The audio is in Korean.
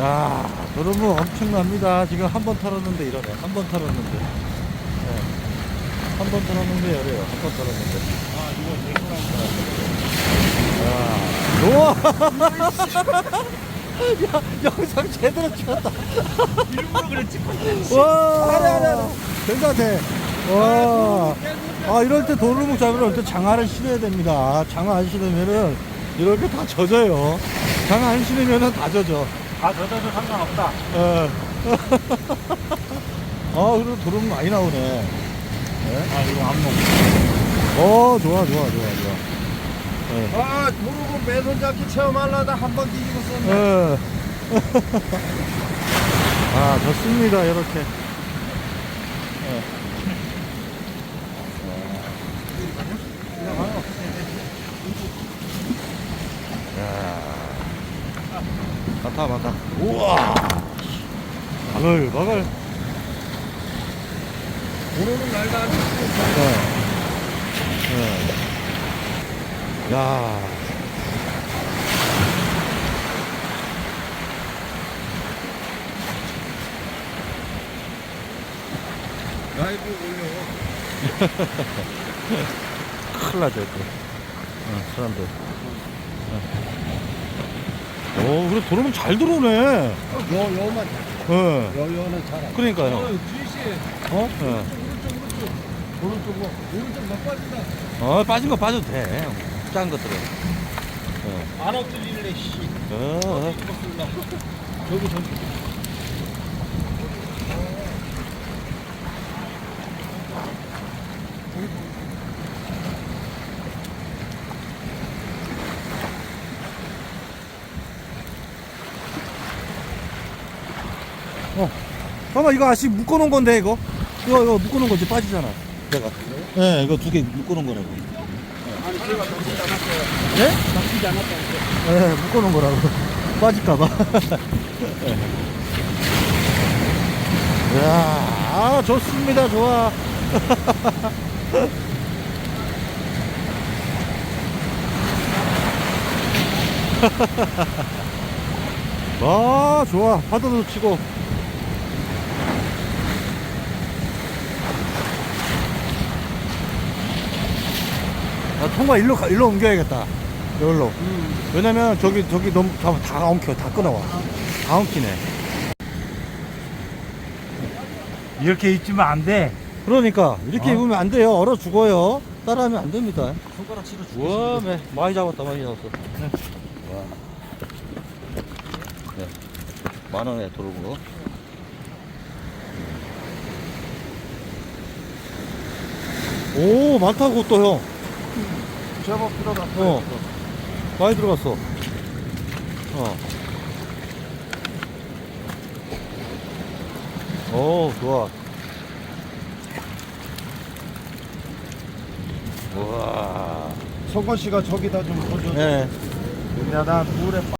야, 도루묵 엄청납니다. 지금 한 번 털었는데 이러네. 한 번 털었는데. 네. 한번 털었는데 이래요. 한 번 털었는데. 아, 우와! 야, 영상 제대로 찍었다. 일부러 그래 찍고 와! 괜찮네. 와! 아, 이럴 때 도루묵 잡으려면 또 장화를 신어야 됩니다. 장화 안 신으면은 이렇게 다 젖어요. 장화 안 신으면은 다 젖어. 아 저도 상관없다 예. 아, 그래도 도루묵 많이 나오네. 네? 아 이거 안 먹어 어, 좋아, 좋아, 좋아, 좋아. 예. 아, 모르고 맨손 잡기 체험하려다 한 번 뒤지고 썼네. 예. 아, 좋습니다, 이렇게. 예. 야. 많다, 많다. 우와! 바글바글. 안 찍고. 예. 예. 야. 라이브 올려. 큰일 나죠, 또. 어, 사람들. 어. 오, 그래, 도로는 잘 들어오네. 요, 요만, 예. 요, 요는 잘 안. 그러니까요. 주희씨, 어? 예. 오른쪽, 오른쪽, 오른쪽 몇 빠진다. 어, 빠진 거 빠져도 돼. 작은 것들은. 예. 안 엎드리래, 씨. 어, 어. 저기, 저기. 잠깐만, 이거 아직 묶어놓은 건데, 이거? 이거, 이거 묶어놓은 거지, 빠지잖아. 내가. 예, 네, 이거 두 개 묶어놓은 거라고. 아니, 제가 덮지 않았어요. 예? 덮지 않았다고. 예, 묶어놓은 거라고. 빠질까봐. 이야, 아, 좋습니다, 좋아. 아, 좋아. 파도도 치고. 아, 통과 일로, 가- 일로 옮겨야겠다. 여기로. 왜냐면 저기, 저기 너무 다, 다 엉켜. 다 끊어와. 다 엉키네. 이렇게 입지면 안 돼 그러니까, 이렇게 어? 입으면 안 돼요. 얼어 죽어요. 따라하면 안 됩니다. 손가락 치러 우와, 매, 많이 잡았다, 많이 잡았어. 네. 와. 네. 만 원에 거. 오, 많다고 또 형. 제법 들어갔다. 어. 많이 들어갔어. 어. 오, 좋아. 우와. 성건 씨가 저기다 좀 던져. 예. 야, 나 물에